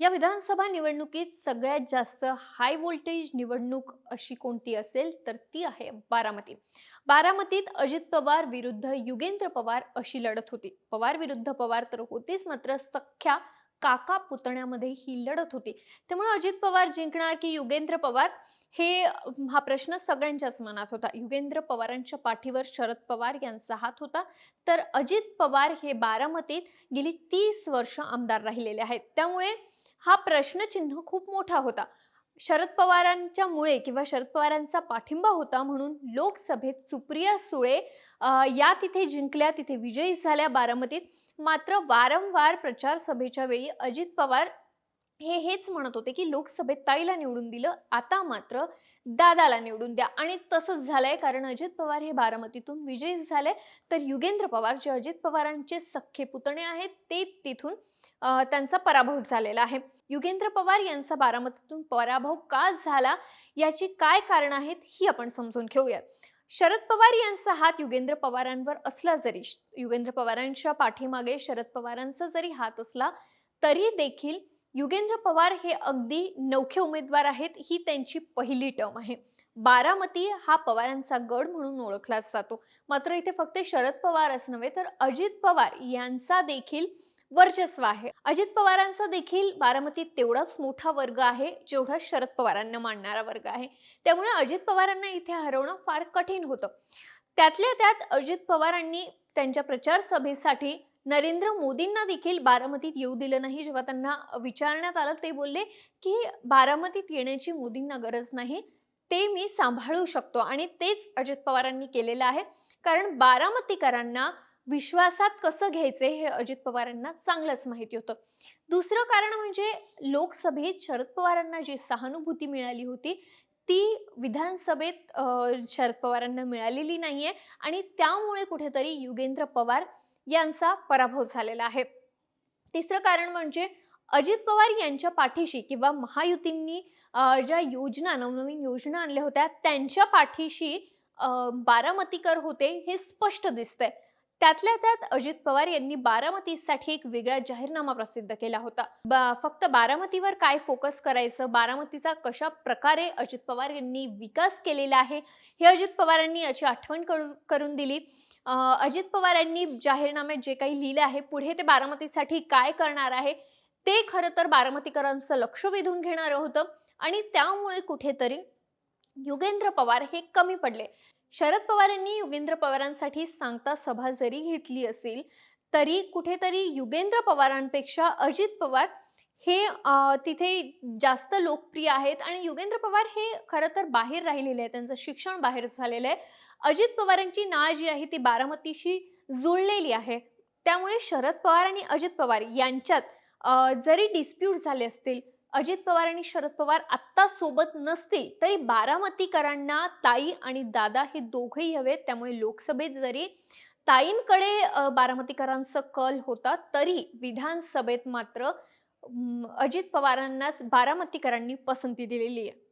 या विधानसभा निवडणुकीत सगळ्यात जास्त हाय व्होल्टेज निवडणूक अशी कोणती असेल तर ती आहे बारामती. बारामतीत अजित पवार विरुद्ध युगेंद्र पवार अशी लढत होती. पवार विरुद्ध पवार तर होतीच मात्र सख्या काका पुतण्यामध्ये ही लढत होती. त्यामुळे अजित पवार जिंकणार की युगेंद्र पवार हे हा प्रश्न सगळ्यांच्याच मनात होता. युगेंद्र पवारांच्या पाठीवर शरद पवार यांचा हात होता. तर अजित पवार हे बारामतीत गेली तीस वर्ष आमदार राहिलेले आहेत. त्यामुळे हा प्रश्नचिन्ह खूप मोठा होता. शरद पवारांच्या मुळे किंवा शरद पवारांचा पाठिंबा होता म्हणून लोकसभेत सुप्रिया सुळे या तिथे जिंकल्या तिथे विजयी झाल्या बारामतीत. मात्र वारंवार प्रचार सभेच्या वेळी अजित पवार हे हेच म्हणत होते की लोकसभेत ताईला निवडून दिलं आता मात्र दादाला निवडून द्या. आणि तसंच झालंय कारण अजित पवार हे बारामतीतून विजयी झाले. तर युगेंद्र पवार जे अजित पवारांचे सख्खे पुतणे आहेत ते तिथून त्यांचा पराभव झालेला आहे. युगेंद्र पवार यांचा बारामतीतून पराभव का झाला? याची काय कारण आहेत? ही आपण समजून घेऊयात. शरद पवार यांचा हात युगेंद्र पवारांवर असला जरी युगेंद्र पवारांच्या पाठीमागे शरद पवारांचा जरी हात असला तरी देखील युगेंद्र पवार हे अगदी नवखे उमेदवार आहेत ही त्यांची पहिली टर्म आहे. बारामती हा पवारांचा गड म्हणून ओळखला जातो. मात्र इथे फक्त शरद पवारच नव्हे तर अजित पवार यांचा देखील वर्चस्व आहे. अजित पवारांचा देखील बारामतीत तेवढाच मोठा वर्ग आहे जेवढा शरद पवारांना मानणारा वर्ग आहे. त्यामुळे अजित पवारांना इथे हरवणं फार कठीण होतं. त्यातल्या त्यात अजित पवारांनी त्यांच्या प्रचार सभेसाठी नरेंद्र मोदींना देखील बारामतीत येऊ दिलं नाही जेव्हा त्यांना विचारण्यात आलं ते बोलले की बारामतीत येण्याची मोदींना गरज नाही ते मी सांभाळू शकतो. आणि तेच अजित पवारांनी केलेलं आहे. कारण बारामतीकरांना विश्वासात कसं घ्यायचे हे अजित पवारांना चांगलंच माहिती होतं. दुसरं कारण म्हणजे लोकसभेत शरद पवारांना जी सहानुभूती मिळाली होती ती विधानसभेत शरद पवारांना मिळालेली नाहीये आणि त्यामुळे कुठेतरी युगेंद्र पवार यांचा पराभव झालेला आहे. तिसरं कारण म्हणजे अजित पवार यांच्या पाठीशी किंवा महायुतींनी ज्या योजना नवनवीन योजना आणल्या होत्या त्यांच्या पाठीशी बारामतीकर होते हे स्पष्ट दिसतंय. त्यातल्या त्यात अजित पवार यांनी बारामतीसाठी एक वेगळा जाहीरनामा प्रसिद्ध केला होता. बा- फक्त बारामतीवर काय फोकस करायचं? बारामतीचा कशा प्रकारे अजित पवार यांनी विकास केलेला आहे? हे अजित पवारांनी याची आठवण करून करून दिली. अजित पवार यांनी जाहीरनाम्यात जे काही लिहिलं आहे पुढे ते बारामतीसाठी काय करणार आहे? ते खरं तर बारामतीकरांचं लक्ष वेधून घेणारं होतं. आणि त्यामुळे कुठेतरी युगेंद्र पवार हे कमी पडले. शरद पवार यांनी युगेंद्र पवारांसाठी सांगता सभा जरी घेतली असेल तरी कुठेतरी युगेंद्र पवारांपेक्षा अजित पवार हे तिथे जास्त लोकप्रिय आहेत आणि युगेंद्र पवार हे खरं तर बाहेर राहिलेले आहे त्यांचं शिक्षण बाहेर झालेलं आहे. अजित पवारांची नाळ जी आहे ती बारामतीशी जुळलेली आहे. त्यामुळे शरद पवार आणि अजित पवार यांच्यात जरी डिस्प्यूट झाले असतील अजित पवार आणि शरद पवार आत्ता सोबत नसतील तरी बारामतीकरांना ताई आणि दादा हे दोघंही हवेत. त्यामुळे लोकसभेत जरी ताईंकडे बारामतीकरांचा कल होता तरी विधानसभेत मात्र अजित पवारांनाच बारामतीकरांनी पसंती दिलेली आहे.